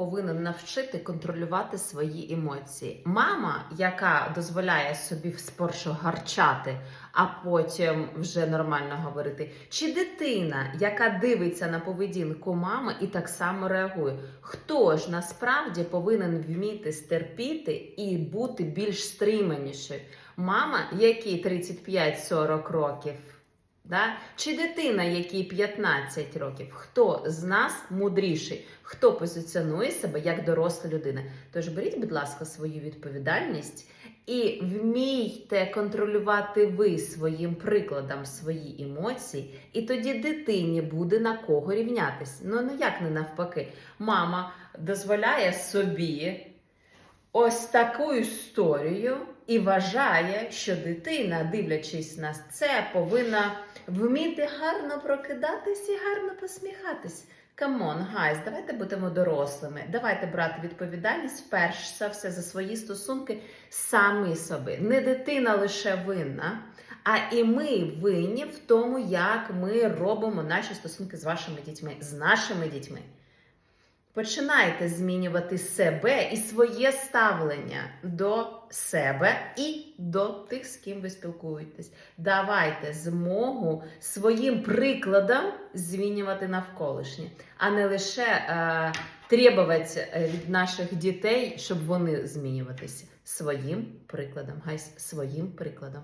повинен навчити контролювати свої емоції. Мама, яка дозволяє собі спершу гарчати, а потім вже нормально говорити, чи дитина, яка дивиться на поведінку мами і так само реагує. Хто ж насправді повинен вміти стерпіти і бути більш стриманішою? Мама, якій 35-40 років. Да? Чи дитина, якій 15 років, хто з нас мудріший, хто позиціонує себе як доросла людина? Тож беріть, будь ласка, свою відповідальність і вмійте контролювати ви своїм прикладом свої емоції, і тоді дитині буде на кого рівнятись. Ну ніяк не навпаки. Мама дозволяє собі ось таку історію і вважає, що дитина, дивлячись на це, повинна вміти гарно прокидатись і гарно посміхатись. Камон, гайз, давайте будемо дорослими. Давайте брати відповідальність перш за все за свої стосунки самі собі. Не дитина лише винна, а і ми винні в тому, як ми робимо наші стосунки з вашими дітьми, з нашими дітьми. Починайте змінювати себе і своє ставлення до себе і до тих, з ким ви спілкуєтесь. Давайте змогу своїм прикладом змінювати навколишнє, а не лише е, требувати від наших дітей, щоб вони змінюватися своїм прикладом. Гайс, своїм прикладом.